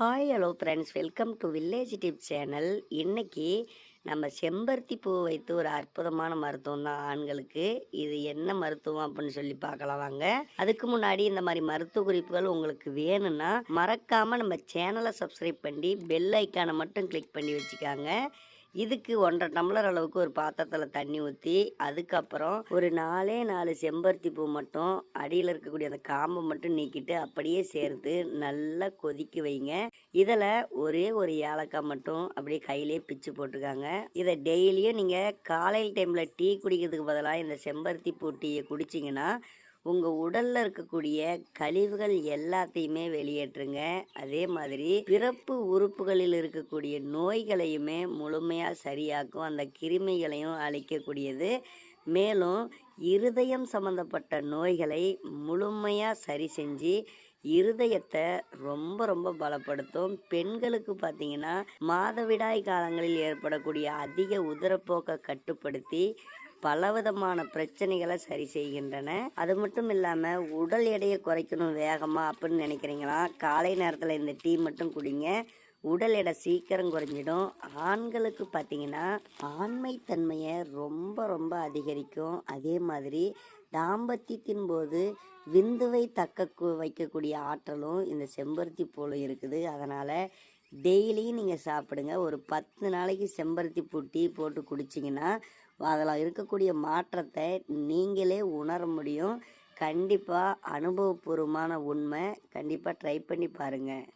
Hi hello friends welcome to village tip channel இன்றைக்கி நம்ம செம்பருத்தி பூ வைத்து ஒரு அற்புதமான மருத்துவம் தான் ஆண்களுக்கு. இது என்ன மருத்துவம் அப்படின்னு சொல்லி பார்க்கலாம் வாங்க. அதுக்கு முன்னாடி இந்த மாதிரி மருத்துவ குறிப்புகள் உங்களுக்கு வேணும்னா மறக்காமல் நம்ம சேனலை சப்ஸ்கிரைப் பண்ணி பெல் ஐக்கானை மட்டும் கிளிக் பண்ணி வச்சுக்காங்க. இதுக்கு ஒன்றரை டம்ளர் அளவுக்கு ஒரு பாத்திரத்தில் தண்ணி ஊற்றி அதுக்கப்புறம் ஒரு நாலே நாலு செம்பருத்தி பூ மட்டும் அடியில் இருக்கக்கூடிய அந்த காம்பை மட்டும் நீக்கிட்டு அப்படியே சேர்த்து நல்லா கொதிக்க வைங்க. இதில் ஒரே ஒரு ஏலக்காய் மட்டும் அப்படியே கையிலே பிச்சு போட்டுருக்காங்க. இதை டெய்லியும் நீங்கள் காலையில் டைமில் டீ குடிக்கிறதுக்கு பதிலாக இந்த செம்பருத்தி பூ டீயை குடிச்சிங்கன்னா உங்கள் உடலில் இருக்கக்கூடிய கழிவுகள் எல்லாத்தையுமே வெளியேற்றுங்க. அதே மாதிரி பிறப்பு உறுப்புகளில் இருக்கக்கூடிய நோய்களையுமே முழுமையாக சரியாக்கும். அந்த கிருமிகளையும் அழிக்கக்கூடியது. மேலும் இருதயம் சம்மந்தப்பட்ட நோய்களை முழுமையாக சரி செஞ்சு இருதயத்தை ரொம்ப ரொம்ப பலப்படுத்தும். பெண்களுக்கு பார்த்தீங்கன்னா மாதவிடாய் காலங்களில் ஏற்படக்கூடிய அதிக உதரப்போக்கை கட்டுப்படுத்தி பலவிதமான பிரச்சனைகளை சரி செய்கின்றன. அது மட்டும் இல்லாமல் உடல் எடையை குறைக்கணும் வேகமாக அப்படின்னு நினைக்கிறீங்களா? காலை நேரத்தில் இந்த டீ மட்டும் குடிங்க. உடல் எடை சீக்கிரம் குறைஞ்சிடும். ஆண்களுக்கு பார்த்தீங்கன்னா ஆண்மைத்தன்மையை ரொம்ப ரொம்ப அதிகரிக்கும். அதே மாதிரி தாம்பத்தியத்தின் போது விந்துவை தக்க வைக்கக்கூடிய ஆற்றலும் இந்த செம்பருத்தி பூவில் இருக்குது. அதனால் டெய்லியும் நீங்கள் சாப்பிடுங்க. ஒரு பத்து நாளைக்கு செம்பருத்தி பூ டீ போட்டு குடிச்சிங்கன்னா அதில் இருக்கக்கூடிய மாற்றத்தை நீங்களே உணர முடியும். கண்டிப்பாக அனுபவபூர்வமான உண்மை கண்டிப்பாக ட்ரை பண்ணி பாருங்கள்